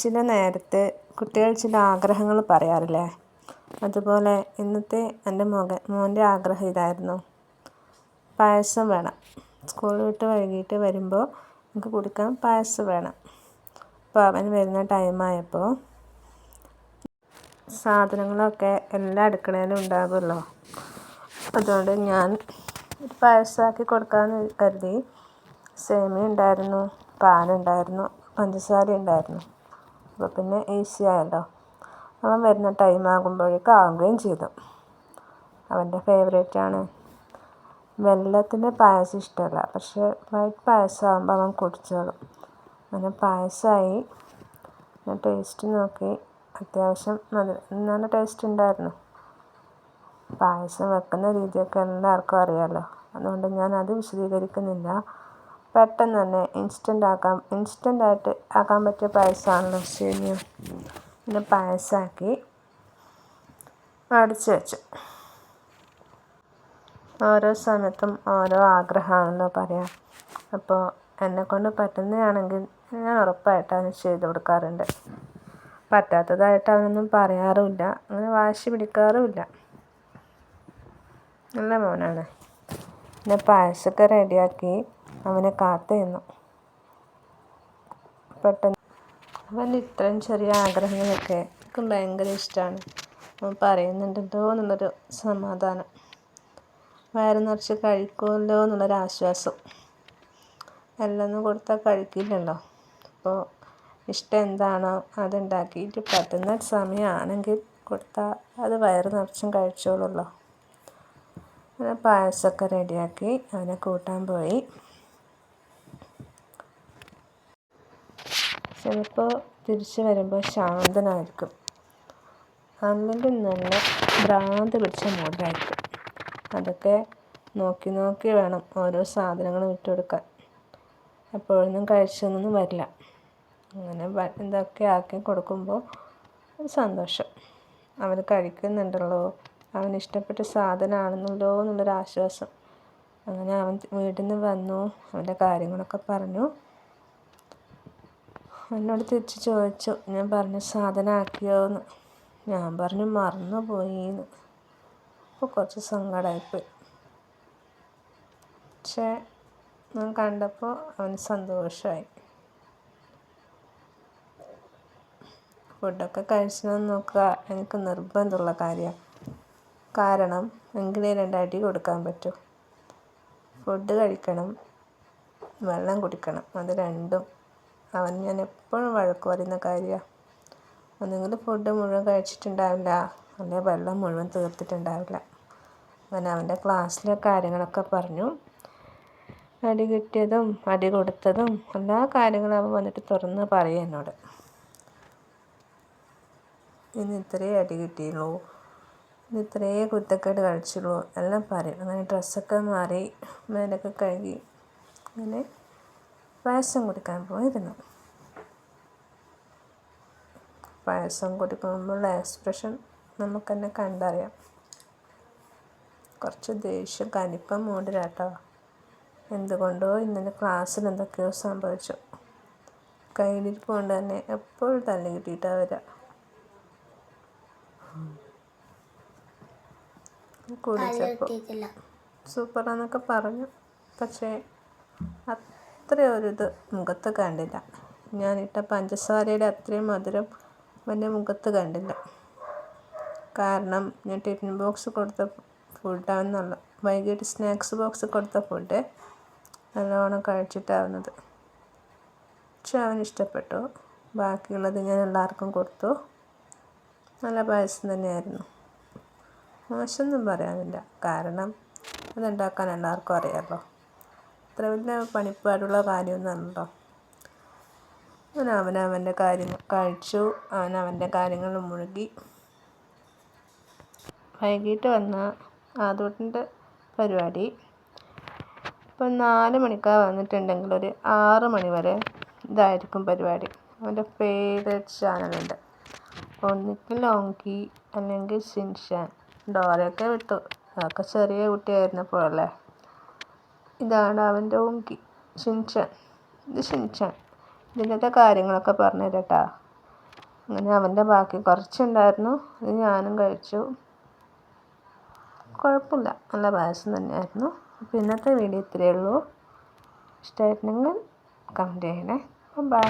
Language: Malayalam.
ചില നേരത്ത് കുട്ടികൾ ചില ആഗ്രഹങ്ങൾ പറയാറില്ലേ? അതുപോലെ ഇന്നത്തെ എന്റെ മകൻ മോന്റെ ആഗ്രഹം ഇതായിരുന്നു. പായസം വേണം. സ്കൂൾ വിട്ട് വൈകിട്ട് വരുമ്പോൾ എനിക്ക് കുടിക്കാൻ പായസം വേണം. അപ്പോൾ അവൻ വരുന്ന ടൈമായപ്പോൾ സാധനങ്ങളൊക്കെ എല്ലാ അടുക്കളയിലും ഉണ്ടാകുമല്ലോ അതുകൊണ്ട് ഞാൻ ഒരു പായസമാക്കി കൊടുക്കാമെന്ന് കരുതി. സേമിയ ഉണ്ടായിരുന്നു പാലുണ്ടായിരുന്നു പഞ്ചസാര ഉണ്ടായിരുന്നു അപ്പോൾ പിന്നെ ഈസി ആയല്ലോ. അവൻ വരുന്ന ടൈം ആകുമ്പോഴേക്കും ആകുകയും ചെയ്തു. അവന്റെ ആണ്. വെള്ളത്തിന്റെ പായസം ഇഷ്ടമല്ല. പക്ഷേ വൈറ്റ് പായസം ആകുമ്പോൾ അവൻ കുടിച്ചോളും. അങ്ങനെ പായസമായി. ഞാൻ ടേസ്റ്റ് നോക്കി. അത്യാവശ്യം നല്ല നല്ല ടേസ്റ്റ് ഉണ്ടായിരുന്നു. പായസം വെക്കുന്ന രീതിയൊക്കെ എല്ലാവർക്കും അറിയാമല്ലോ അതുകൊണ്ട് ഞാൻ അത് വിശദീകരിക്കുന്നില്ല. പെട്ടെന്ന് തന്നെ ഇൻസ്റ്റന്റ് ആക്കാൻ ഇൻസ്റ്റന്റ് ആയിട്ട് ആക്കാൻ പറ്റിയ പായസമാണല്ലോ സേമിയ. പിന്നെ പായസമാക്കി അടച്ച് വെച്ചു. ഓരോ സമയത്തും ഓരോ ആഗ്രഹമാണല്ലോ പറയാം. അപ്പോൾ എന്നെക്കൊണ്ട് പറ്റുന്നതാണെങ്കിൽ ഞാൻ ഉറപ്പായിട്ട് അതിന് ചെയ്ത് കൊടുക്കാറുണ്ട്. പറ്റാത്തതായിട്ട് അവനൊന്നും പറയാറുമില്ല. അങ്ങനെ വാശി പിടിക്കാറുമില്ല. നല്ല മോനാണ്. പിന്നെ പായസമൊക്കെ റെഡിയാക്കി അവനെ കാത്തു നിന്നു പെട്ടെന്ന് അവന്റെ ഇത്രയും ചെറിയ ആഗ്രഹങ്ങളൊക്കെ എനിക്ക് ഭയങ്കര ഇഷ്ടമാണ് അവൻ പറയുന്നുണ്ടല്ലോ എന്നുള്ളൊരു സമാധാനം. വയറ് നിറച്ച് കഴിക്കുമല്ലോ എന്നുള്ളൊരു ആശ്വാസം. എല്ലാം കൊടുത്താൽ കഴിക്കില്ലല്ലോ. അപ്പോൾ ഇഷ്ടം എന്താണോ അതുണ്ടാക്കിയിട്ട് പറ്റുന്ന സമയമാണെങ്കിൽ കൊടുത്താൽ അത് വയറ് നിറച്ചും കഴിച്ചോളുമല്ലോ അങ്ങനെ പായസമൊക്കെ റെഡിയാക്കി അവനെ കൂട്ടാൻ പോയി. ചിലപ്പോൾ തിരിച്ച് വരുമ്പോൾ ശാന്തനായിരിക്കും. അല്ലെങ്കിൽ നല്ല ഭ്രാന്ത് പിടിച്ച മൂഡിലായിരിക്കും അതൊക്കെ നോക്കി നോക്കി വേണം ഓരോ സാധനങ്ങളും ഇട്ട് കൊടുക്കാൻ എപ്പോഴൊന്നും കഴിച്ചൊന്നും വരില്ല. അങ്ങനെ എന്തൊക്കെ ആക്കി കൊടുക്കുമ്പോൾ സന്തോഷം. അവൻ കഴിക്കുന്നുണ്ടല്ലോ അവന് ഇഷ്ടപ്പെട്ട സാധനമാണെന്നല്ലോ എന്നുള്ളൊരു ആശ്വാസം അങ്ങനെ അവൻ വീട്ടിൽ നിന്ന് വന്നു അവന്റെ കാര്യങ്ങളൊക്കെ പറഞ്ഞു. എന്നോട് തിരിച്ച് ചോദിച്ചു ഞാൻ പറഞ്ഞു സാധനം ആക്കിയോന്ന് ഞാൻ പറഞ്ഞു മറന്നു പോയിന്ന് അപ്പോൾ കുറച്ച് സങ്കടമായിപ്പോയി പക്ഷേ ഞാൻ കണ്ടപ്പോൾ അവന് സന്തോഷമായി ഫുഡൊക്കെ കഴിച്ചണമെന്ന് നോക്കുക എനിക്ക് നിർബന്ധമുള്ള കാര്യമാണ് കാരണം എങ്കിലേ രണ്ടടി കൊടുക്കാൻ പറ്റൂ. ഫുഡ് കഴിക്കണം വെള്ളം കുടിക്കണം അത് രണ്ടും. അവൻ ഞാൻ എപ്പോഴും വഴക്ക് പറയുന്ന കാര്യമാണ് ഒന്നെങ്കിലും ഫുഡ് മുഴുവൻ കഴിച്ചിട്ടുണ്ടാവില്ല അല്ലെങ്കിൽ വെള്ളം മുഴുവൻ തീർത്തിട്ടുണ്ടാവില്ല. അവൻ അവന്റെ ക്ലാസ്സിലെ കാര്യങ്ങളൊക്കെ പറഞ്ഞു. അടി കിട്ടിയതും അടി കൊടുത്തതും എല്ലാ കാര്യങ്ങളും അവൻ വന്നിട്ട് തുറന്ന് പറയും എന്നോട്. ഇന്ന് ഇത്രയേ അടി കിട്ടിയുള്ളൂ. ഇന്ന് ഇത്രയേ കുത്തക്കേട് കഴിച്ചുള്ളൂ. എല്ലാം പറയും. അങ്ങനെ ഡ്രസ്സൊക്കെ മാറി മേലൊക്കെ കഴുകി അങ്ങനെ പായസം കൊടുക്കാൻ പോയിരുന്നു. പായസം കൊടുക്കുമ്പോഴുള്ള എക്സ്പ്രഷൻ നമുക്ക് തന്നെ കണ്ടറിയാം. കുറച്ച് ദേഷ്യം കനിപ്പം മൂടിലാട്ടോ. എന്തുകൊണ്ടോ ഇന്നലെ ക്ലാസ്സിൽ എന്തൊക്കെയോ സംഭവിച്ചു. കയ്യിലിരിപ്പ് കൊണ്ട് തന്നെ എപ്പോഴും തല്ലി കിട്ടിയിട്ടാണ് വരിക കുടിച്ചപ്പോൾ സൂപ്പറാന്നൊക്കെ പറഞ്ഞു. പക്ഷേ അത്ര ഒരിത് മുഖത്ത് കണ്ടില്ല. ഞാനിട്ട പഞ്ചസാരയുടെ അത്രയും മധുരം എന്റെ മുഖത്ത് കണ്ടില്ല. കാരണം ഞാൻ ടിഫിൻ ബോക്സ് കൊടുത്ത ഫുഡാണെന്നുള്ള വൈകിട്ട് സ്നാക്സ് ബോക്സ് കൊടുത്ത ഫുഡ് നല്ലോണം കഴിച്ചിട്ടാവുന്നത്. പക്ഷെ അവന് ഇഷ്ടപ്പെട്ടു. ബാക്കിയുള്ളത് ഞാൻ എല്ലാവർക്കും കൊടുത്തു. നല്ല പായസം തന്നെയായിരുന്നു. മോശമൊന്നും പറയാനില്ല. കാരണം അതുണ്ടാക്കാൻ എല്ലാവർക്കും അറിയാമല്ലോ അത്ര വലിയ പണിപ്പാടുള്ള കാര്യമൊന്നുമല്ലല്ലോ. അവൻ അവനവന്റെ കാര്യങ്ങൾ കഴിച്ചു. അവനവന്റെ കാര്യങ്ങളിൽ മുഴുകി. വൈകിട്ട് വന്ന ആദൂട്ടിന്റെ പരിപാടി. ഇപ്പം നാല് മണിക്കാണ് വന്നിട്ടുണ്ടെങ്കിൽ ഒരു ആറ് മണി വരെ ഇതായിരിക്കും പരിപാടി. അവന്റെ ഫേവറേറ്റ് ചാനലുണ്ട് ഒന്നിക്കും ലോങ്കി അല്ലെങ്കിൽ ഷിൻഷാൻ. ഡോറയൊക്കെ വിട്ടു. അതൊക്കെ ചെറിയ കുട്ടിയായിരുന്നപ്പോഴല്ലേ? ഇതാണ് അവന്റെ ഓങ്കി ഷിൻചാൻ ഇത് ഷിൻചാൻ ഇതിന്റെ കാര്യങ്ങളൊക്കെ പറഞ്ഞു തരാട്ടാ. അങ്ങനെ അവന്റെ ബാക്കി കുറച്ചുണ്ടായിരുന്നു. അത് ഞാനും കഴിച്ചു. കുഴപ്പമില്ല. നല്ല പായസം തന്നെയായിരുന്നു. അപ്പോൾ ഇന്നത്തെ വീഡിയോ ഇത്രയേ ഉള്ളൂ. ഇഷ്ടമായിട്ടുണ്ടെങ്കിൽ കമന്റ് ചെയ്യണേ. ബൈ